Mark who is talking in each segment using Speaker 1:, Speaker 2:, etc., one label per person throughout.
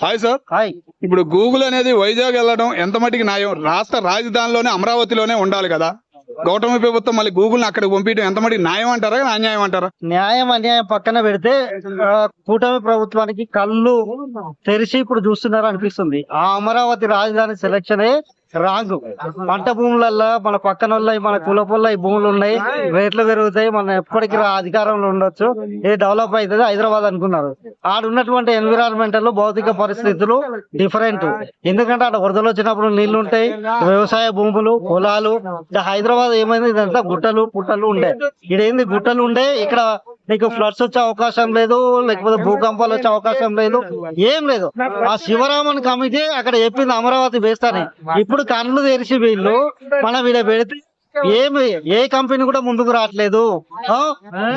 Speaker 1: Hi sir
Speaker 2: hi
Speaker 1: ఇప్పుడు Google అనేది వైజాగ్ వెళ్ళడం ఎంత మటుకు న్యాయం? రాష్ట్ర రాజధానిలోనే అమరావతిలోనే ఉండాలి కదా. గౌతమి ప్రభుత్వం మళ్ళీ గూగుల్ అక్కడికి పంపించడం ఎంత మటుకు న్యాయం అంటారా అన్యాయం అంటారా?
Speaker 2: న్యాయం అన్యాయం పక్కన పెడితే కూటమి ప్రభుత్వానికి కళ్ళు తెరిచి ఇప్పుడు చూస్తున్నారు అనిపిస్తుంది ఆ అమరావతి రాజధాని సెలక్షనే రాంగ్. పంట భూములల్లో మన పక్కన మన కులపుల్ల ఈ భూములు ఉన్నాయి. రేట్లు పెరుగుతాయి మనం ఎప్పటికీ అధికారంలో ఉండొచ్చు. ఏ డెవలప్ అవుతుంది హైదరాబాద్ అనుకున్నారు. ఆడ ఉన్నటువంటి ఎన్విరాన్మెంటల్ భౌతిక పరిస్థితులు డిఫరెంట్. ఎందుకంటే ఆడ వరదలు వచ్చినప్పుడు నీళ్ళు ఉంటాయి వ్యవసాయ భూములు పొలాలు. ఇక హైదరాబాద్ ఏమైంది? ఇదంతా గుట్టలు పుట్టలు ఉండే. ఇదేంది గుట్టలు ఉండే. ఇక్కడ నీకు ఫ్లడ్స్ వచ్చే అవకాశం లేదు లేకపోతే భూకంపాలు వచ్చే అవకాశం లేదు ఏం లేదు. ఆ శివరామన్ కమిటీ అక్కడ చెప్పింది అమరావతి వేస్తాని ఇప్పుడు కళ్ళు తెరిచి వీళ్ళు మనం వీడ పెడితే ఏమి ఏ కంపెనీ కూడా ముందుకు రావట్లేదు. ఆ?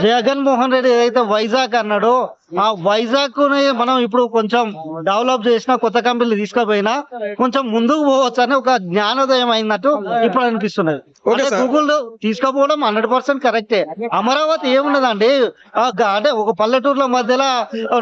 Speaker 2: జగన్ మోహన్ రెడ్డి ఏదైతే వైజాగ్ అన్నాడో ఆ వైజాగ్ మనం ఇప్పుడు కొంచెం డెవలప్ చేసిన కొత్త కంపెనీలు తీసుకుపోయినా కొంచెం ముందుకు పోవచ్చు అని ఒక జ్ఞానోదయం అయినట్టు ఇప్పుడు అనిపిస్తున్నది. గూగుల్ తీసుకుపోవడం హండ్రెడ్ పర్సెంట్ కరెక్టే. అమరావతి ఏమున్నదండి? అంటే ఒక పల్లెటూర్ల మధ్యలో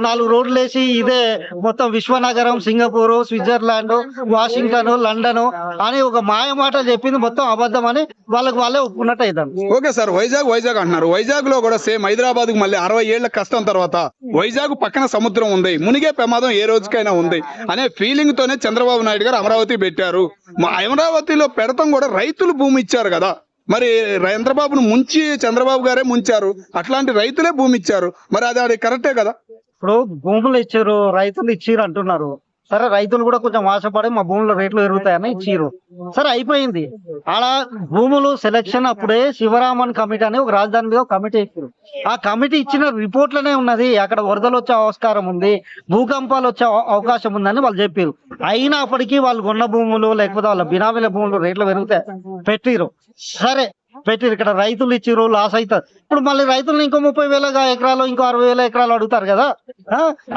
Speaker 2: నాలుగు రోడ్లు వేసి ఇదే మొత్తం విశ్వనగరం సింగపూర్ స్విట్జర్లాండ్ వాషింగ్టన్ లండన్ అని ఒక మాయ మాట చెప్పింది మొత్తం అబద్ధం అని వాళ్ళకి వాళ్ళే ఒప్పుకున్నట్టు అవుతుంది
Speaker 1: ఓకే సార్. వైజాగ్ వైజాగ్ అంటున్నారు. వైజాగ్లో కూడా సేమ్ హైదరాబాద్కు మళ్ళీ అరవై ఏళ్ళ కష్టం తర్వాత వైజాగ్ పక్కన సముద్రం ఉంది. మునిగే ప్రమాదం ఏ రోజుకైనా ఉంది. అనే ఫీలింగ్ తోనే చంద్రబాబు నాయుడు గారు అమరావతి పెట్టారు. మా అమరావతిలో పెడతాం కూడా రైతులు భూమి ఇచ్చారు కదా. మరి చంద్రబాబును ముంచి చంద్రబాబు గారే ముంచారు. అట్లాంటి రైతులే భూమి ఇచ్చారు. మరి అది అది కరెక్టే కదా?
Speaker 2: ఇప్పుడు భూములు ఇచ్చారు రైతులు ఇచ్చారు అంటున్నారు. సరే రైతులు కూడా కొంచెం ఆశపడి మా భూముల రేట్లు పెరుగుతాయని ఇచ్చిర్రు. సరే అయిపోయింది. ఆడ భూములు సెలక్షన్ అప్పుడే శివరామన్ కమిటీ అని ఒక రాజధాని మీద ఒక కమిటీ ఇచ్చారు ఆ కమిటీ ఇచ్చిన రిపోర్ట్లనే ఉన్నది. అక్కడ వరదలు వచ్చే ఆస్కారం ఉంది భూకంపాలు వచ్చే అవకాశం ఉందని వాళ్ళు చెప్పారు అయినప్పటికీ వాళ్ళు కొన్న భూములు లేకపోతే వాళ్ళ బినామీల భూములు రేట్లు పెరుగుతాయి పెట్టిరు సరే పెట్టిరు ఇక్కడ రైతులు ఇచ్చిర్రు లాస్ అవుతారు ఇప్పుడు మళ్ళీ రైతులు ఇంకో ముప్పై వేల ఎకరాలు ఇంకో అరవై వేల ఎకరాలు అడుగుతారు కదా?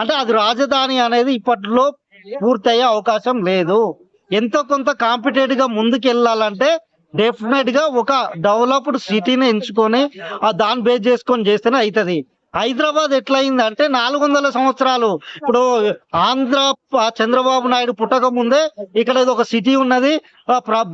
Speaker 2: అంటే అది రాజధాని అనేది ఇప్పట్లో పూర్తయ్యే అవకాశం లేదు. ఎంతో కొంత కాంపిటేటివ్గా ముందుకు వెళ్ళాలంటే డెఫినెట్గా ఒక డెవలప్డ్ సిటీని ఎంచుకొని ఆ దాన్ని బేస్ చేసుకొని చేస్తేనే అవుతుంది హైదరాబాద్ ఎట్లయింది అంటే నాలుగు వందల సంవత్సరాలు. ఇప్పుడు ఆంధ్ర చంద్రబాబు నాయుడు పుట్టక ముందే ఇక్కడ ఒక సిటీ ఉన్నది.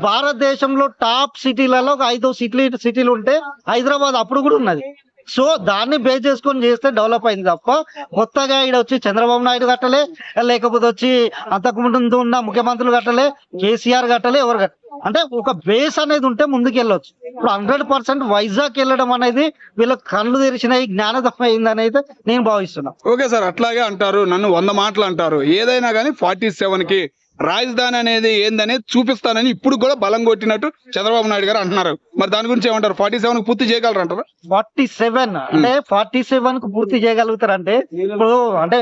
Speaker 2: భారతదేశంలో టాప్ సిటీలలో ఒక ఐదు సిటీ సిటీలు ఉంటే హైదరాబాద్ అప్పుడు కూడా ఉన్నది. సో దాన్ని బేస్ చేసుకొని చేస్తే డెవలప్ అయింది తప్ప కొత్తగా ఇక్కడ వచ్చి చంద్రబాబు నాయుడు కట్టలే లేకపోతే వచ్చి అంతకు ముందు ఉన్న ముఖ్యమంత్రులు కట్టలే కేసీఆర్ కట్టలే ఎవరు కట్ట అంటే ఒక బేస్ అనేది ఉంటే ముందుకు వెళ్ళొచ్చు ఇప్పుడు హండ్రెడ్ పర్సెంట్ వైజాగ్ వెళ్ళడం అనేది వీళ్ళకి కళ్ళు తెరిచినాయి జ్ఞానదం అయింది అనేది నేను భావిస్తున్నా.
Speaker 1: ఓకే సార్ అట్లాగే అంటారు నన్ను వంద మాటలు అంటారు. ఏదైనా కానీ ఫార్టీ సెవెన్కి రాజధాని అనేది ఏందనేది చూపిస్తానని ఇప్పుడు కూడా బలం కొట్టినట్టు చంద్రబాబు నాయుడు గారు అంటున్నారు. మరి దాని గురించి ఏమంటారు? ఫార్టీ సెవెన్ పూర్తి చేయగలరు అంటారా
Speaker 2: ఫార్టీ సెవెన్. అంటే ఫార్టీ సెవెన్కు పూర్తి చేయగలుగుతారంటే ఇప్పుడు అంటే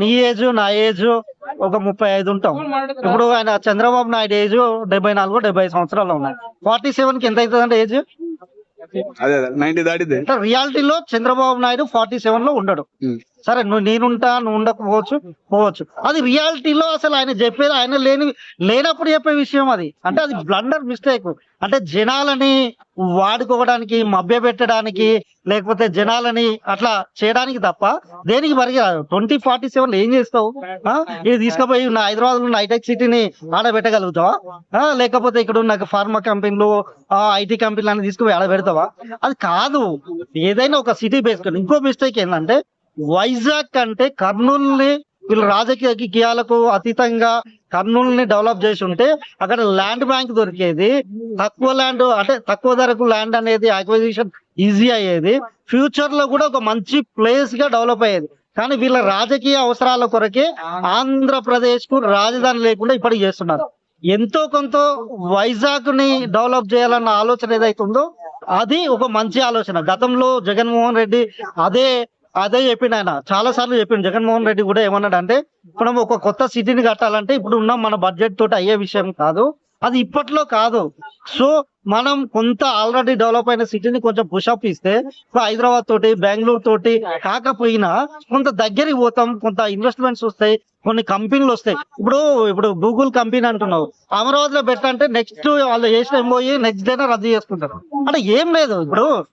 Speaker 2: నీ ఏజ్ నా ఏజ్ ఒక ముప్పై ఐదు ఉంటాం. ఇప్పుడు ఆయన చంద్రబాబు నాయుడు ఏజ్ డెబ్బై నాలుగు డెబ్బై ఐదు సంవత్సరాలు ఉన్నాయి ఫార్టీ సెవెన్కి ఎంత అవుతుంది అంటే ఏజ్?
Speaker 1: అదే నైన్టీ దాటిదే
Speaker 2: అంటే రియాలిటీలో చంద్రబాబు నాయుడు ఫార్టీ సెవెన్లో ఉండడు. సరే నువ్వు నేనుంటా నువ్వు ఉండకపోవచ్చు పోవచ్చు. అది రియాలిటీలో అసలు ఆయన చెప్పేది ఆయన లేని లేనప్పుడు చెప్పే విషయం అది. అంటే అది బ్లండర్ మిస్టేక్ అంటే జనాలని వాడుకోవడానికి మభ్య పెట్టడానికి లేకపోతే జనాలని అట్లా చేయడానికి తప్ప దేనికి పరిగెరాదు ట్వంటీ ఫార్టీ సెవెన్ ఏం చేస్తావు? ఇది తీసుకుపోయి నా హైదరాబాద్ ఉన్న హైటెక్ సిటీని ఆడబెట్టగలుగుతావా? లేకపోతే ఇక్కడ ఉన్న ఫార్మా కంపెనీలు ఐటీ కంపెనీలు తీసుకుపోయి ఆడబెడతావా? అది కాదు. ఏదైనా ఒక సిటీ బేస్డ్. ఇంకో మిస్టేక్ ఏంటంటే వైజాగ్ అంటే కర్నూలుని వీళ్ళు రాజకీయాలకు అతీతంగా కర్నూలుని డెవలప్ చేసి ఉంటే అక్కడ ల్యాండ్ బ్యాంక్ దొరికేది. తక్కువ ల్యాండ్ అంటే తక్కువ ధరకు ల్యాండ్ అనేది అక్విజిషన్ ఈజీ అయ్యేది. ఫ్యూచర్లో కూడా ఒక మంచి ప్లేస్గా డెవలప్ అయ్యేది. కానీ వీళ్ళ రాజకీయ అవసరాల కొరకే ఆంధ్రప్రదేశ్కు రాజధాని లేకుండా ఇప్పటికి చేస్తున్నారు. ఎంతో కొంత వైజాగ్ని డెవలప్ చేయాలన్న ఆలోచన ఏదైతే ఉందో అది ఒక మంచి ఆలోచన. గతంలో జగన్మోహన్ రెడ్డి అదే అదే చెప్పిండు ఆయన. చాలా సార్లు చెప్పిండు. జగన్మోహన్ రెడ్డి కూడా ఏమన్నాడు అంటే మనం ఒక కొత్త సిటీని కట్టాలంటే ఇప్పుడు ఉన్న మన బడ్జెట్ తోటి అయ్యే విషయం కాదు. అది ఇప్పట్లో కాదు. సో మనం కొంత ఆల్రెడీ డెవలప్ అయిన సిటీని కొంచెం పుషప్ ఇస్తే ఇప్పుడు హైదరాబాద్ తోటి బెంగళూరు తోటి కాకపోయినా కొంత దగ్గరికి పోతాం కొంత ఇన్వెస్ట్మెంట్స్ వస్తాయి కొన్ని కంపెనీలు వస్తాయి. ఇప్పుడు ఇప్పుడు గూగుల్ కంపెనీ అంటున్నావు. అమరావతిలో పెట్టంటే నెక్స్ట్ వాళ్ళు చేసిన ఎంఓఈ నెక్స్ట్ డేనే రద్దు చేసుకుంటారు. అంటే ఏం లేదు ఇప్పుడు.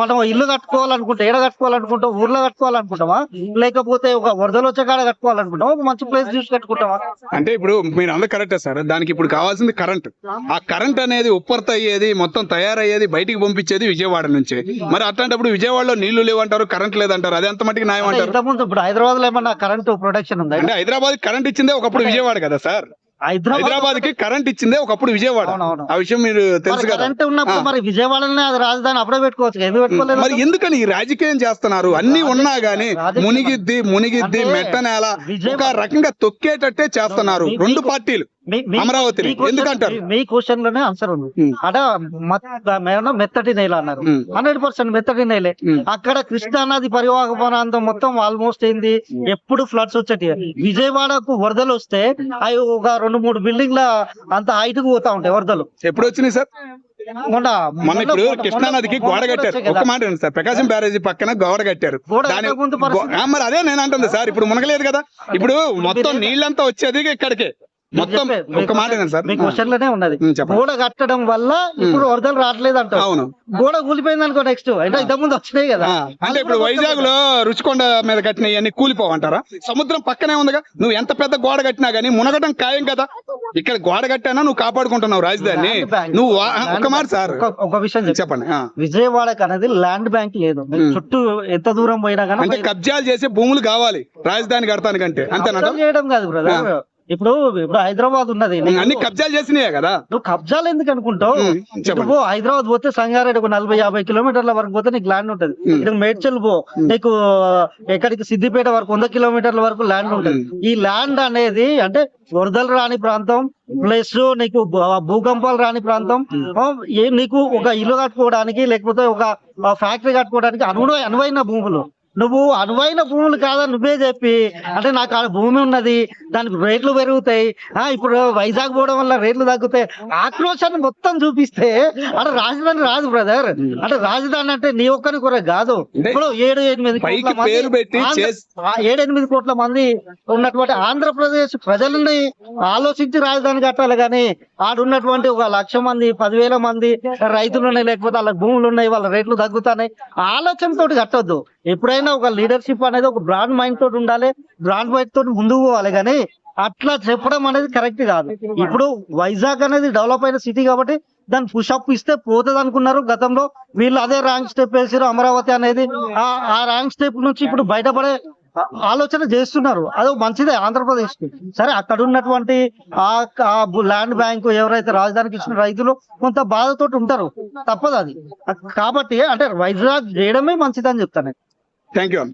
Speaker 2: మనం ఇల్లు కట్టుకోవాలనుకుంటే ఏడ కట్టుకోవాలనుకుంటాం? ఊర్లో కట్టుకోవాలనుకుంటామా? లేకపోతే ఒక వరదలు వచ్చే కాడ కట్టుకోవాలనుకుంటామా? ఒక మంచి ప్లేస్ చూసి కట్టుకుంటామా?
Speaker 1: అంటే ఇప్పుడు మీరు అందరూ కరెక్టే సార్. దానికి ఇప్పుడు కావాల్సింది కరెంట్ ఆ కరెంట్ అనేది ఉప్పర్త అయ్యేది మొత్తం తయారయ్యేది బయటికి పంపించేది విజయవాడ నుంచి. మరి అట్లాంటప్పుడు విజయవాడలో నీళ్ళు లేవంటారు కరెంట్ లేదంటారు అది ఎంత మటుకు న్యాయం
Speaker 2: అంటే
Speaker 1: అంటారు?
Speaker 2: ఇప్పుడు హైదరాబాద్లో ఏమన్నా కరెంటు ప్రొటెక్షన్ ఉందా?
Speaker 1: అంటే హైదరాబాద్ కరెంట్ ఇచ్చిందే ఒకప్పుడు విజయవాడ కదా సార్. హైదరాబాద్కి కరెంట్ ఇచ్చిందే ఒకప్పుడు విజయవాడ. ఆ విషయం మీరు తెలుసు
Speaker 2: కరెంట్ ఉన్నప్పుడు. మరి విజయవాడలోనే అది రాజధాని అప్పుడే పెట్టుకోవచ్చు
Speaker 1: మరి ఎందుకని ఈ రాజకీయం చేస్తున్నారు? అన్ని ఉన్నా గానీ మునిగిద్ది మునిగిద్ది మెట్ట నేల ఒక రకంగా తొక్కేటట్టే చేస్తున్నారు రెండు పార్టీలు.
Speaker 2: Question-
Speaker 1: ఎందుకంటారు?
Speaker 2: మీ- క్వశ్చన్లోనే ఆన్సర్ ఉంది. అడ మెత్తటి నేల అన్నారు. హండ్రెడ్ పర్సెంట్ మెత్తటి నేలే. అక్కడ కృష్ణా నది పరివాహక ప్రాంతం మొత్తం ఆల్మోస్ట్ ఏంది? ఎప్పుడు ఫ్లడ్స్ వచ్చేటి? విజయవాడకు వరదలు వస్తే అవి ఒక రెండు మూడు బిల్డింగ్ల అంత హైట్కు పోతా ఉంటాయి వరదలు.
Speaker 1: ఎప్పుడు వచ్చినాయి సార్?
Speaker 2: మొన్న
Speaker 1: ఇప్పుడు కృష్ణా నదికి గోడ కట్టారు. ఒక్క మాట సార్. ప్రకాశం బ్యారేజీ పక్కన గోడ కట్టారు. మరి అదే నేను అంటుంది సార్. ఇప్పుడు మునగలేదు కదా. ఇప్పుడు మొత్తం నీళ్ళంతా వచ్చేది ఇక్కడికే. మొత్తం మాట సార్.
Speaker 2: మీ క్వశ్చన్లోనే ఉన్నది. గోడ కట్టడం వల్ల ఇప్పుడు వరదలు రావట్లేదు అంటారు
Speaker 1: అవును.
Speaker 2: గోడ కూలిపోయింది అనుకో నెక్స్ట్ అంటే ఇంతకు ముందు వచ్చినాయి కదా.
Speaker 1: అంటే ఇప్పుడు వైజాగ్లో రుచికొండ మీద కట్టిన ఇవన్నీ కూలిపోవంటారా? సముద్రం పక్కనే ఉందిగా. నువ్వు ఎంత పెద్ద గోడ కట్టినా గానీ మునగడం ఖాయం కదా. ఇక్కడ గోడ కట్టానా నువ్వు కాపాడుకుంటున్నావు రాజధాని. నువ్వు ఒక్క మాట. సార్.
Speaker 2: ఒక- ఒక విషయం చెప్పు.
Speaker 1: చెప్పండి.
Speaker 2: విజయవాడకి అనేది ల్యాండ్ బ్యాంక్ లేదు. చుట్టూ ఎంత దూరం పోయినా కానీ
Speaker 1: అంటే కబ్జాలు చేసే భూములు కావాలి రాజధాని కడతానికంటే.
Speaker 2: కబ్జాలు చేయడం కాదు బ్రదర్ ఇప్పుడు ఇప్పుడు హైదరాబాద్ ఉన్నది.
Speaker 1: అన్ని కబ్జాలు చేసినాయే కదా?
Speaker 2: నువ్వు కబ్జాలు ఎందుకు అనుకుంటావు? పో హైదరాబాద్ పోతే సంగారెడ్డి ఒక నలభై యాభై కిలోమీటర్ల వరకు పోతే నీకు ల్యాండ్ ఉంటది. ఇటు మేడ్చల్ పో. నీకు ఎక్కడికి సిద్దిపేట వరకు వంద కిలోమీటర్ల వరకు ల్యాండ్ ఉంటది. ఈ ల్యాండ్ అనేది అంటే వరదలు రాని ప్రాంతం ప్లస్ నీకు భూకంపాలు రాని ప్రాంతం నీకు ఒక ఇల్లు కట్టుకోవడానికి లేకపోతే ఒక ఫ్యాక్టరీ కట్టుకోవడానికి అనువు అనువైన భూములు. నువ్వు అనువైన భూములు కాదని నువ్వే చెప్పి. అంటే నాకు ఆ భూమి ఉన్నది దానికి రేట్లు పెరుగుతాయి. ఆ ఇప్పుడు వైజాగ్ పోవడం వల్ల రేట్లు తగ్గుతాయి. ఆక్రోశాన్ని మొత్తం చూపిస్తే అంటే రాజధాని రాదు బ్రదర్ అంటే రాజధాని అంటే నీ ఒక్కరి కొర కాదు. ఇప్పుడు ఏడు ఎనిమిది ఏడు ఎనిమిది కోట్ల మంది ఉన్నటువంటి ఆంధ్రప్రదేశ్ ప్రజలని ఆలోచించి రాజధాని కట్టాలి కానీ ఆడున్నటువంటి ఒక లక్ష మంది పదివేల మంది రైతులు ఉన్నాయి లేకపోతే వాళ్ళ భూములు ఉన్నాయి వాళ్ళ రేట్లు తగ్గుతున్నాయి. ఆలోచనతో కట్టొద్దు. ఎప్పుడైనా ఒక లీడర్షిప్ అనేది ఒక బ్రాండ్ మైండ్ తోటి ఉండాలి బ్రాండ్ మైండ్ తోటి ముందుకు పోవాలి కానీ అట్లా చెప్పడం అనేది కరెక్ట్ కాదు. ఇప్పుడు వైజాగ్ అనేది డెవలప్ అయిన సిటీ కాబట్టి దాన్ని పుషప్ ఇస్తే పోతుంది అనుకున్నారు గతంలో. వీళ్ళు అదే ర్యాంక్ స్టెప్ వేసారు అమరావతి అనేది. ఆ ఆ ర్యాంక్ స్టెప్ నుంచి ఇప్పుడు బయటపడే ఆలోచన చేస్తున్నారు. అది మంచిదే ఆంధ్రప్రదేశ్కి సరే అక్కడ ఉన్నటువంటి ఆ ల్యాండ్ బ్యాంక్ ఎవరైతే రాజధానికి ఇచ్చిన రైతులు కొంత బాధతోటి ఉంటారు. తప్పదు అది. కాబట్టి అంటే వైజాగ్ చేయడమే మంచిదని చెప్తాను
Speaker 1: థ్యాంక్ యూ